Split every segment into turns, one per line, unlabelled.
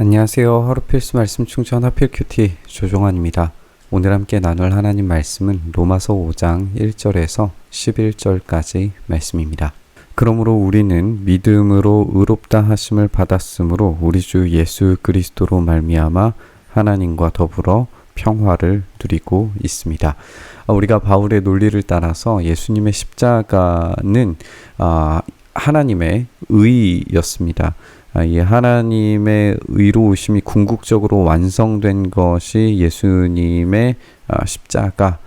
안녕하세요. 하루 필수 말씀 충전 하필 큐티 조종환입니다. 오늘 함께 나눌 하나님 말씀은 로마서 5장 1절에서 11절까지 말씀입니다. 그러므로 우리는 믿음으로 의롭다 하심을 받았으므로 우리 주 예수 그리스도로 말미암아 하나님과 더불어 평화를 누리고 있습니다. 아, 우리가 바울의 논리를 따라서 예수님의 십자가는 아, 하나님의 의였습니다. 아, 이 하나님의 의로우심이 궁극적으로 완성된 것이 예수님의 아, 십자가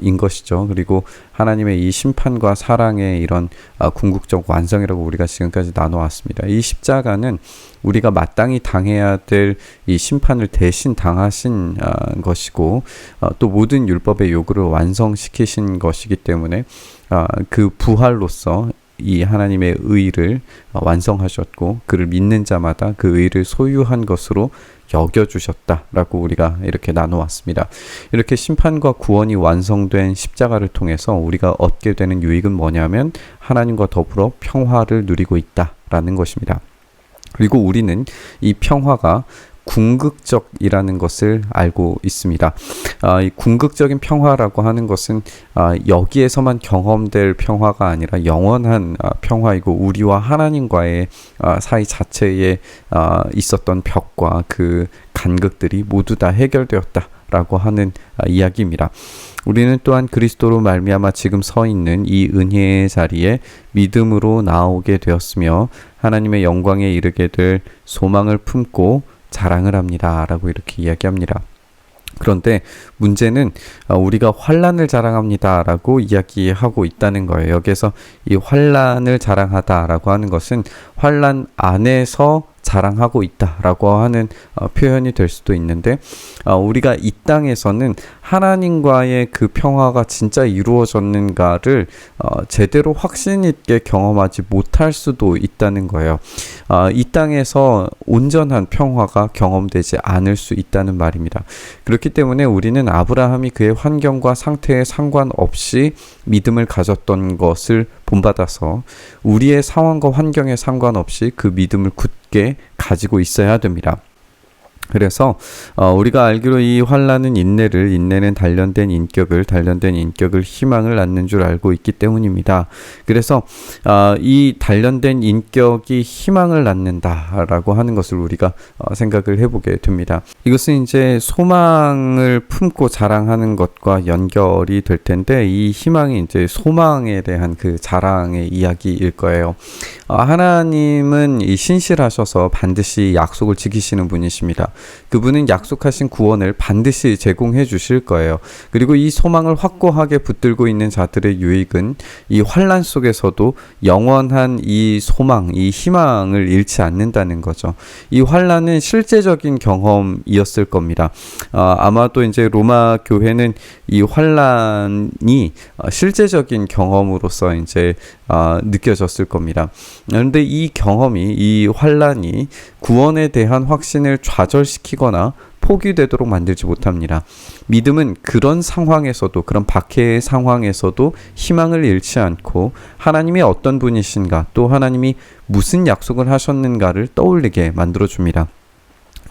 인 것이죠. 그리고 하나님의 이 심판과 사랑의 이런 아, 궁극적 완성이라고 우리가 지금까지 나눠왔습니다. 이 십자가는 우리가 마땅히 당해야 될 이 심판을 대신 당하신 것이고 또 모든 율법의 요구를 완성시키신 것이기 때문에 그 부활로서 이 하나님의 의를 완성하셨고 그를 믿는 자마다 그 의를 소유한 것으로 여겨 주셨다라고 우리가 이렇게 나눠왔습니다. 이렇게 심판과 구원이 완성된 십자가를 통해서 우리가 얻게 되는 유익은 뭐냐면 하나님과 더불어 평화를 누리고 있다라는 것입니다. 그리고 우리는 이 평화가 궁극적이라는 것을 알고 있습니다. 아, 이 궁극적인 평화라고 하는 것은 아, 여기에서만 경험될 평화가 아니라 영원한 아, 평화이고 우리와 하나님과의 아, 사이 자체에 아, 있었던 벽과 그 간극들이 모두 다 해결되었다 라고 하는 아, 이야기입니다. 우리는 또한 그리스도로 말미암아 지금 서 있는 이 은혜의 자리에 믿음으로 나오게 되었으며 하나님의 영광에 이르게 될 소망을 품고 자랑을 합니다. 라고 이렇게 이야기합니다. 그런데 문제는 어, 우리가 환란을 자랑합니다라고 이야기하고 있다는 거예요. 여기서 이 환란을 자랑하다라고 하는 것은 환란 안에서 자랑하고 있다라고 하는 어, 표현이 될 수도 있는데 어, 우리가 이 땅에서는 하나님과의 그 평화가 진짜 이루어졌는가를 어, 제대로 확신 있게 경험하지 못할 수도 있다는 거예요. 어, 이 땅에서 온전한 평화가 경험되지 않을 수 있다는 말입니다. 그렇기 때문에 우리는 아브라함이 그의 환경과 상태에 상관없이 믿음을 가졌던 것을 본받아서 우리의 상황과 환경에 상관없이 그 믿음을 굳게 가지고 있어야 됩니다. 그래서 어, 우리가 알기로 이 환란은 인내를 인내는 단련된 인격을 단련된 인격을 희망을 낳는 줄 알고 있기 때문입니다. 그래서 어, 이 단련된 인격이 희망을 낳는다라고 하는 것을 우리가 어, 생각을 해보게 됩니다. 이것은 이제 소망을 품고 자랑하는 것과 연결이 될 텐데 이 희망이 이제 소망에 대한 그 자랑의 이야기일 거예요. 어, 하나님은 이 신실하셔서 반드시 약속을 지키시는 분이십니다. 그분은 약속하신 구원을 반드시 제공해 주실 거예요. 그리고 이 소망을 확고하게 붙들고 있는 자들의 유익은 이 환란 속에서도 영원한 이 소망, 이 희망을 잃지 않는다는 거죠. 이 환란은 실제적인 경험이었을 겁니다. 어, 아마도 이제 로마 교회는 이 환란이 어, 실제적인 경험으로서 이제 어, 느껴졌을 겁니다. 그런데 이 경험이 이 환란이 구원에 대한 확신을 좌절 시키거나 포기되도록 만들지 못합니다. 믿음은 그런 상황에서도 그런 박해의 상황에서도 희망을 잃지 않고 하나님이 어떤 분이신가 또 하나님이 무슨 약속을 하셨는가를 떠올리게 만들어 줍니다.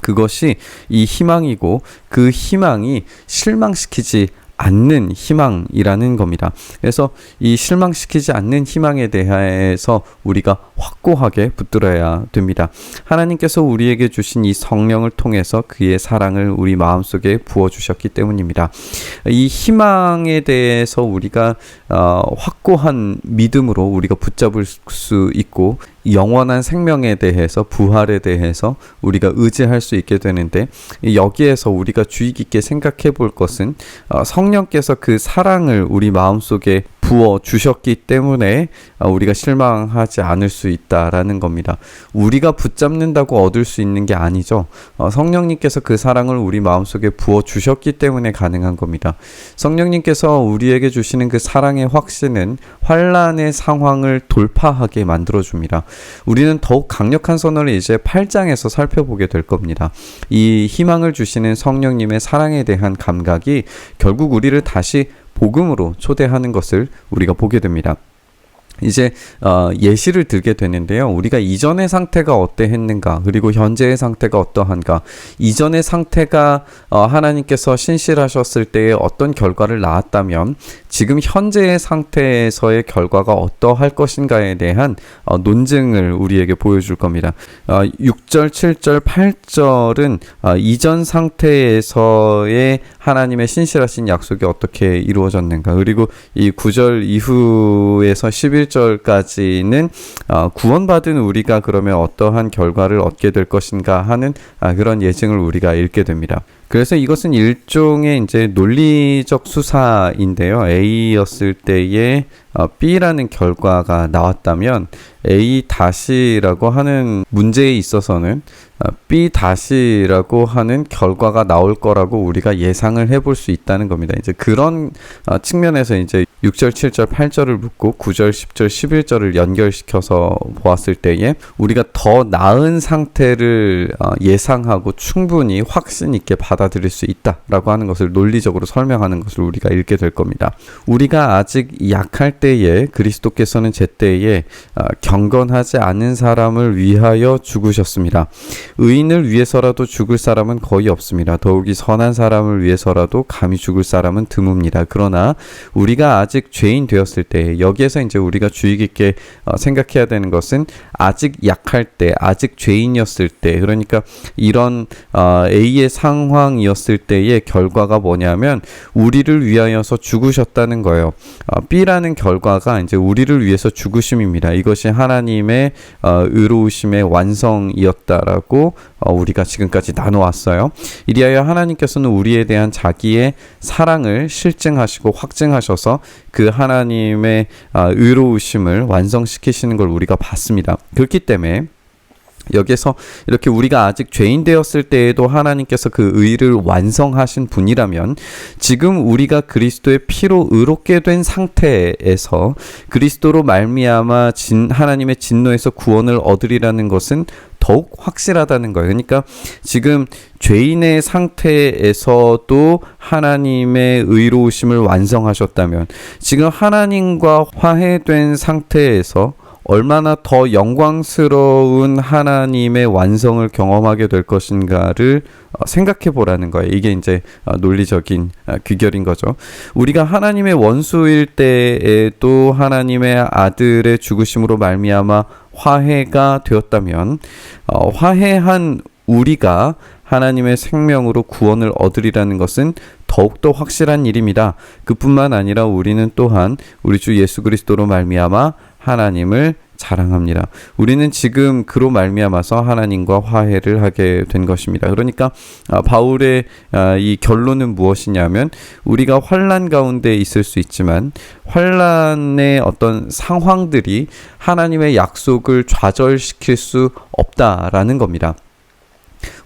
그것이 이 희망이고 그 희망이 실망시키지 않는 희망이라는 겁니다. 그래서 이 실망시키지 않는 희망에 대해서 우리가 확고하게 붙들어야 됩니다. 하나님께서 우리에게 주신 이 성령을 통해서 그의 사랑을 우리 마음속에 부어 주셨기 때문입니다. 이 희망에 대해서 우리가 어, 확고한 믿음으로 우리가 붙잡을 수 있고 영원한 생명에 대해서 부활에 대해서 우리가 의지할 수 있게 되는데 여기에서 우리가 주의 깊게 생각해 볼 것은 어, 성령께서 그 사랑을 우리 마음속에 부어 주셨기 때문에 아, 우리가 실망하지 않을 수 있다라는 겁니다. 우리가 붙잡는다고 얻을 수 있는 게 아니죠. 어, 성령님께서 그 사랑을 우리 마음속에 부어 주셨기 때문에 가능한 겁니다. 성령님께서 우리에게 주시는 그 사랑의 확신은 환란의 상황을 돌파하게 만들어 줍니다. 우리는 더욱 강력한 선언을 이제 8장에서 살펴보게 될 겁니다. 이 희망을 주시는 성령님의 사랑에 대한 감각이 결국 우리를 다시 복음으로 초대하는 것을 우리가 보게 됩니다. 이제 어, 예시를 들게 되는데요. 우리가 이전의 상태가 어떠했는가, 그리고 현재의 상태가 어떠한가. 이전의 상태가 어, 하나님께서 신실하셨을 때에 어떤 결과를 낳았다면, 지금 현재의 상태에서의 결과가 어떠할 것인가에 대한 어, 논증을 우리에게 보여줄 겁니다. 어, 6절, 7절, 8절은 어, 이전 상태에서의 하나님의 신실하신 약속이 어떻게 이루어졌는가, 그리고 이 9절 이후에서 11 절까지는 어, 구원받은 우리가 그러면 어떠한 결과를 얻게 될 것인가 하는 아, 그런 예증을 우리가 읽게 됩니다. 그래서 이것은 일종의 이제 논리적 수사인데요. A였을 때에 어, B라는 결과가 나왔다면 A 다시라고 하는 문제에 있어서는 어, B 다시라고 하는 결과가 나올 거라고 우리가 예상을 해볼 수 있다는 겁니다. 이제 그런 어, 측면에서 이제 6절, 7절, 8절을 묻고 9절, 10절, 11절을 연결시켜서 보았을 때에 우리가 더 나은 상태를 어, 예상하고 충분히 확신 있게 받아들일 수 있다라고 하는 것을 논리적으로 설명하는 것을 우리가 읽게 될 겁니다. 우리가 아직 약할 때에 그리스도께서는 제때에 어, 경건하지 않은 사람을 위하여 죽으셨습니다. 의인을 위해서라도 죽을 사람은 거의 없습니다. 더욱이 선한 사람을 위해서라도 감히 죽을 사람은 드뭅니다. 그러나 우리가 아직 죄인 되었을 때 여기에서 이제 우리가 주의 깊게 어, 생각해야 되는 것은 아직 약할 때, 아직 죄인이었을 때, 그러니까 이런 어, A의 상황이었을 때의 결과가 뭐냐면 우리를 위하여서 죽으셨다는 거예요. 어, B라는 결과가 이제 우리를 위해서 죽으심입니다. 이것이 하나님의 어, 의로우심의 완성이었다라고 어, 우리가 지금까지 나눠왔어요. 이리하여 하나님께서는 우리에 대한 자기의 사랑을 실증하시고 확증하셔서 그 하나님의 아, 의로우심을 완성시키시는 걸 우리가 봤습니다. 그렇기 때문에 여기서 이렇게 우리가 아직 죄인 되었을 때에도 하나님께서 그 의를 완성하신 분이라면 지금 우리가 그리스도의 피로 의롭게 된 상태에서 그리스도로 말미암아 진 하나님의 진노에서 구원을 얻으리라는 것은 더욱 확실하다는 거예요. 그러니까 지금 죄인의 상태에서도 하나님의 의로우심을 완성하셨다면 지금 하나님과 화해된 상태에서 얼마나 더 영광스러운 하나님의 완성을 경험하게 될 것인가를 어, 생각해 보라는 거예요. 이게 이제 어, 논리적인 어, 귀결인 거죠. 우리가 하나님의 원수일 때에도 하나님의 아들의 죽으심으로 말미암아 화해가 되었다면 어, 화해한 우리가 하나님의 생명으로 구원을 얻으리라는 것은 더욱더 확실한 일입니다. 그뿐만 아니라 우리는 또한 우리 주 예수 그리스도로 말미암아 하나님을 자랑합니다. 우리는 지금 그로 말미암아서 하나님과 화해를 하게 된 것입니다. 그러니까 아, 바울의 아, 이 결론은 무엇이냐면 우리가 환란 가운데 있을 수 있지만 환란의 어떤 상황들이 하나님의 약속을 좌절시킬 수 없다라는 겁니다.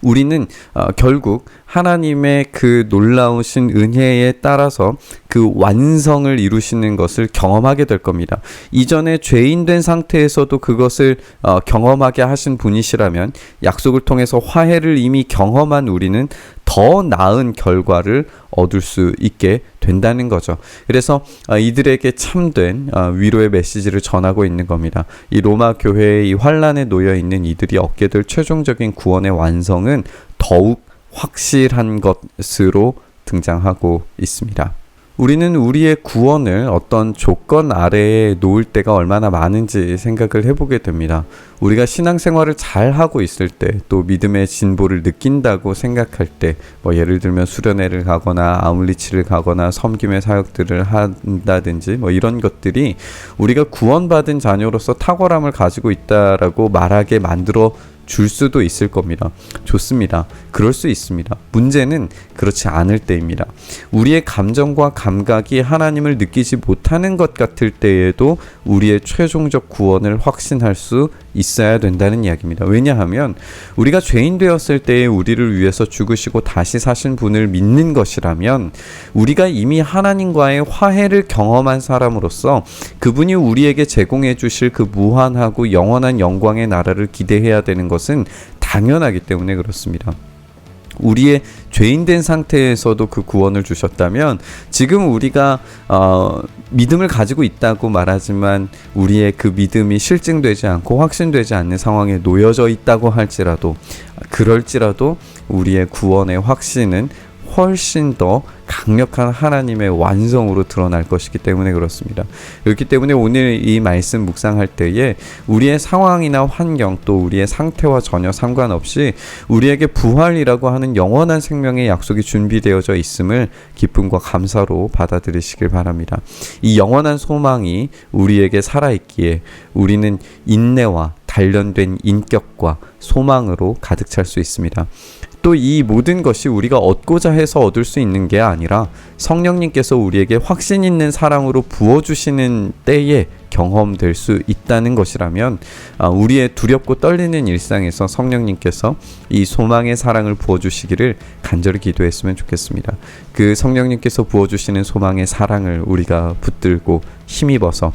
우리는 어, 결국 하나님의 그 놀라우신 은혜에 따라서 그 완성을 이루시는 것을 경험하게 될 겁니다. 이전에 죄인 된 상태에서도 그것을 어, 경험하게 하신 분이시라면 약속을 통해서 화해를 이미 경험한 우리는 더 나은 결과를 얻을 수 있게 된다는 거죠. 그래서 어, 이들에게 참된 어, 위로의 메시지를 전하고 있는 겁니다. 이 로마 교회의 이 환란에 놓여 있는 이들이 얻게 될 최종적인 구원의 완성은 더욱 확실한 것으로 등장하고 있습니다. 우리는 우리의 구원을 어떤 조건 아래에 놓을 때가 얼마나 많은지 생각을 해보게 됩니다. 우리가 신앙생활을 잘 하고 있을 때, 또 믿음의 진보를 느낀다고 생각할 때, 뭐 예를 들면 수련회를 가거나 아울리치를 가거나 섬김의 사역들을 한다든지 뭐 이런 것들이 우리가 구원받은 자녀로서 탁월함을 가지고 있다라고 말하게 만들어 줄 수도 있을 겁니다. 좋습니다. 그럴 수 있습니다. 문제는 그렇지 않을 때입니다. 우리의 감정과 감각이 하나님을 느끼지 못하는 것 같을 때에도 우리의 최종적 구원을 확신할 수 있어야 된다는 이야기입니다. 왜냐하면 우리가 죄인 되었을 때에 우리를 위해서 죽으시고 다시 사신 분을 믿는 것이라면 우리가 이미 하나님과의 화해를 경험한 사람으로서 그분이 우리에게 제공해 주실 그 무한하고 영원한 영광의 나라를 기대해야 되는 것은 당연하기 때문에 그렇습니다. 우리의 죄인된 상태에서도 그 구원을 주셨다면 지금 우리가 어, 믿음을 가지고 있다고 말하지만 우리의 그 믿음이 실증되지 않고 확신되지 않는 상황에 놓여져 있다고 할지라도 그럴지라도 우리의 구원의 확신은 훨씬 더 강력한 하나님의 완성으로 드러날 것이기 때문에 그렇습니다. 그렇기 때문에 오늘 이 말씀 묵상할 때에 우리의 상황이나 환경 또 우리의 상태와 전혀 상관없이 우리에게 부활이라고 하는 영원한 생명의 약속이 준비되어져 있음을 기쁨과 감사로 받아들이시길 바랍니다. 이 영원한 소망이 우리에게 살아있기에 우리는 인내와 단련된 인격과 소망으로 가득 찰 수 있습니다. 또 이 모든 것이 우리가 얻고자 해서 얻을 수 있는 게 아니라 성령님께서 우리에게 확신 있는 사랑으로 부어주시는 때에 경험될 수 있다는 것이라면 아, 우리의 두렵고 떨리는 일상에서 성령님께서 이 소망의 사랑을 부어주시기를 간절히 기도했으면 좋겠습니다. 그 성령님께서 부어주시는 소망의 사랑을 우리가 붙들고 힘입어서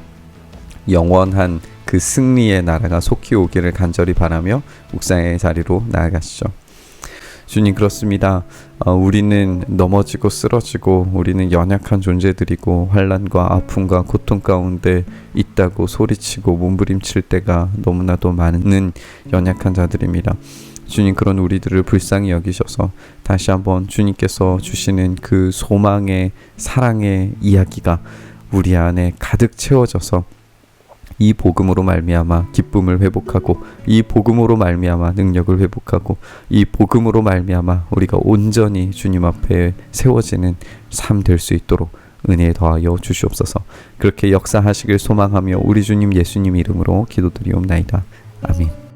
영원한 그 승리의 나라가 속히 오기를 간절히 바라며 묵상의 자리로 나아가시죠. 주님 그렇습니다. 어, 우리는 넘어지고 쓰러지고 우리는 연약한 존재들이고 환란과 아픔과 고통 가운데 있다고 소리치고 몸부림칠 때가 너무나도 많은 연약한 자들입니다. 주님 그런 우리들을 불쌍히 여기셔서 다시 한번 주님께서 주시는 그 소망의 사랑의 이야기가 우리 안에 가득 채워져서 이 복음으로 말미암아 기쁨을 회복하고 이 복음으로 말미암아 능력을 회복하고 이 복음으로 말미암아 우리가 온전히 주님 앞에 세워지는 삶 될 수 있도록 은혜 더하여 주시옵소서. 그렇게 역사하시길 소망하며 우리 주님 예수님 이름으로 기도드리옵나이다. 아멘.